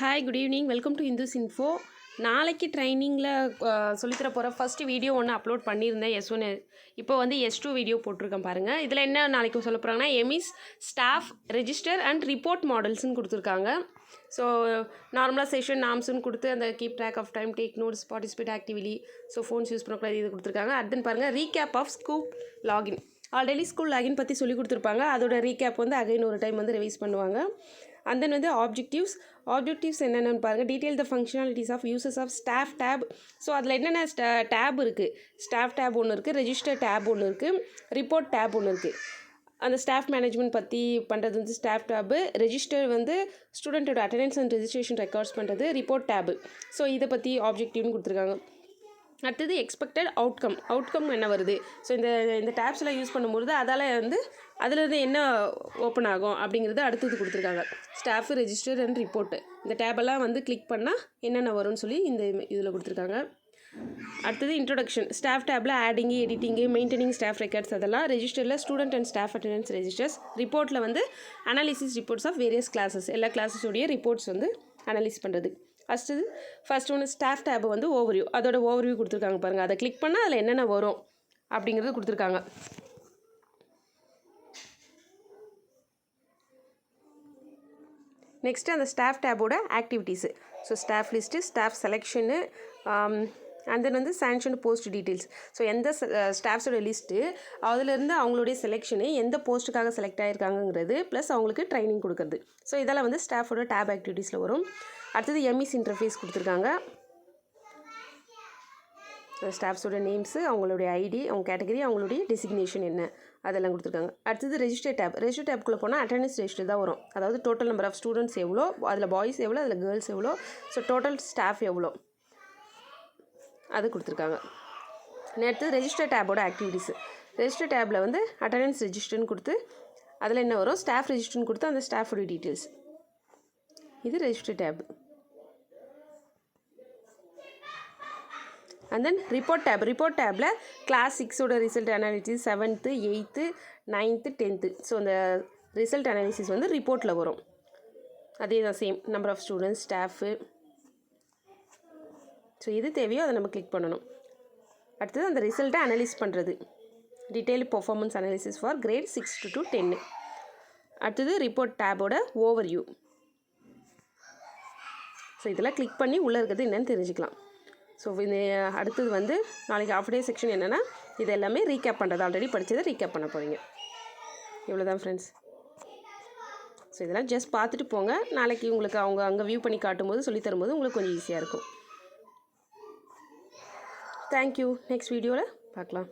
Hi good evening welcome to Indus info நாளைக்கு ட்ரைனிங்கில் சொல்லித்தர போகிற ஃபஸ்ட்டு வீடியோ ஒன்று அப்லோட் பண்ணியிருந்தேன் எஸ் ஒன்று இப்போ வந்து எஸ் டூ வீடியோ போட்டிருக்கேன் பாருங்கள் இதில் என்ன நாளைக்கு சொல்ல போகிறாங்கன்னா EMIS staff register and report மாடல்ஸ்னு கொடுத்துருக்காங்க. ஸோ நார்மலாக செஷன் நாம்ஸ்னு கொடுத்து அந்த keep track of time take notes participate actively so phones use பண்ணக்கூடாது இது கொடுத்துருக்காங்க. அடுத்து பாருங்கள் recap of school login already school login பற்றி சொல்லி கொடுத்துருப்பாங்க. அதோட ரீகேப் வந்து அகைன் ஒரு டைம் வந்து ரிவைஸ் பண்ணுவாங்க. அண்ட் தென் வந்து ஆப்ஜெக்டிவ்ஸ் ஆப்ஜெக்டிவ்ஸ் என்னென்னு பாருங்கள் detail the functionalities of uses of staff tab so அதில் என்னென்ன டேப் இருக்குது ஸ்டாஃப் டேப் ஒன்று இருக்குது ரெஜிஸ்டர் டேப் ஒன்று இருக்குது ரிப்போர்ட் டேப் ஒன்று இருக்குது அந்த ஸ்டாஃப் மேனேஜ்மெண்ட் பற்றி பண்ணுறது வந்து ஸ்டாஃப் டேபு ரெஜிஸ்டர் வந்து ஸ்டூடெண்ட்டோட அட்டண்டன்ஸ் அண்ட் ரெஜிஸ்ட்ரேஷன் ரெக்கார்ட்ஸ் பண்ணுறது ரிப்போர்ட் டேபு ஸோ இதை பற்றி ஆப்ஜெக்டிவ்னு கொடுத்துருக்காங்க. அடுத்தது எக்ஸ்பெக்டட் அவுட்கம் அவுட்கம் என்ன வருது? ஸோ இந்த இந்த டேப்ஸ்லாம் யூஸ் பண்ணும்பொழுது அதால் வந்து அதிலிருந்து என்ன ஓப்பன் ஆகும் அப்படிங்கிறது அடுத்தது கொடுத்துருக்காங்க. ஸ்டாஃப் ரெஜிஸ்டர் அண்ட் ரிப்போர்ட்டு இந்த டேபெல்லாம் வந்து கிளிக் பண்ணால் என்னென்ன வரும்னு சொல்லி இந்த இதில் கொடுத்துருக்காங்க. அடுத்தது இன்ட்ரொடக்ஷன் ஸ்டாஃப் டேப்பில் adding editing maintaining staff records அதெல்லாம் ரெஜிஸ்டரில் student and staff attendance registers ரிப்போர்ட்டில் வந்து analysis reports of various classes எல்லா கிளாஸஸோடைய ரிப்போர்ட்ஸ் வந்து அனலைஸ் பண்ணுறது ஃபஸ்ட்டு ஃபஸ்ட் ஒன்று ஸ்டாஃப் டேப் வந்து ஓவர்வியூ அதோட ஓவர்வியூ கொடுத்துருக்காங்க பாருங்கள் அதை கிளிக் பண்ணால் அதில் என்னென்ன வரும் அப்படிங்கிறது கொடுத்துருக்காங்க. நெக்ஸ்ட்டு அந்த staff டேபோட activities so staff list staff selection and then வந்து சேங்ஷன் போஸ்ட் டீட்டெயில்ஸ் ஸோ எந்த ஸ்டாஃப்ஸோட லிஸ்ட்டு அதிலேருந்து அவங்களுடைய செலெக்ஷனு எந்த போஸ்ட்டுக்காக செலக்ட் ஆகிருக்காங்கங்கிறது ப்ளஸ் அவங்களுக்கு ட்ரைனிங் கொடுக்குறது. ஸோ இதெல்லாம் வந்து ஸ்டாஃபோட டேப் ஆக்டிவிட்டீஸில் வரும். அடுத்தது எம்இஸ் இன்டர்ஃபேஸ் கொடுத்துருக்காங்க. ஸ்டாஃப்ஸோட நேம்ஸு அவங்களுடைய ஐடி அவங்க கேட்டகரி அவங்களுடைய டெசிக்னேஷன் என்ன அதெல்லாம் கொடுத்துருக்காங்க. அடுத்தது ரெஜிஸ்டர் டேப் ரெஜிஸ்டர் டேப்குள்ளே போனால் அட்டண்டன்ஸ் ரெஜிஸ்டர் தான் வரும். அதாவது டோட்டல் நம்பர் ஆஃப் ஸ்டூடெண்ட்ஸ் எவ்வளோ அதில் பாய்ஸ் எவ்வளோ அதில் கேர்ள்ஸ் எவ்வளோ ஸோ டோட்டல் ஸ்டாஃப் எவ்வளோ. அது கொடுத்துருக்காங்க. நேற்று ரெஜிஸ்டர் டேபோட ஆக்டிவிட்டீஸு ரெஜிஸ்டர் டேப்பில் வந்து அட்டண்டன்ஸ் ரெஜிஸ்டர்னு கொடுத்து அதில் என்ன வரும்? ஸ்டாஃப் ரெஜிஸ்டர்னு கொடுத்து அந்த ஸ்டாஃபோட டீட்டெயில்ஸ் இது register tab and then report tab report டேப்பில் class சிக்ஸோட result analysis seventh eighth ninth tenth so அந்த ரிசல்ட் அனாலிசிஸ் வந்து ரிப்போர்ட்டில் வரும். அதே தான் same number of students staff so எது தேவையோ அதை நம்ம கிளிக் பண்ணணும். அடுத்தது அந்த ரிசல்ட்டை அனலைஸ் பண்ணுறது detail performance analysis for grade six to to டென்னு அடுத்தது ரிப்போர்ட் டேபோட ஓவர் வியூ ஸோ இதெல்லாம் கிளிக் பண்ணி உள்ளே இருக்கிறது என்னென்னு தெரிஞ்சுக்கலாம். ஸோ இந்த அடுத்தது வந்து நாளைக்கு ஆஃப் டே செக்ஷன் என்னென்னா இது எல்லாமே ரீகேப் பண்ணுறது ஆல்ரெடி படித்ததை ரீகேப் பண்ண போகிறீங்க இவ்வளோ தான் ஃப்ரெண்ட்ஸ் ஸோ இதெல்லாம் ஜஸ்ட் பார்த்துட்டு போங்க. நாளைக்கு உங்களுக்கு அவங்க அங்கே வியூ பண்ணி காட்டும்போது சொல்லி தரும்போது உங்களுக்கு கொஞ்சம் ஈஸியாக இருக்கும். தேங்க்யூ நெக்ஸ்ட் வீடியோவில் பார்க்கலாம்.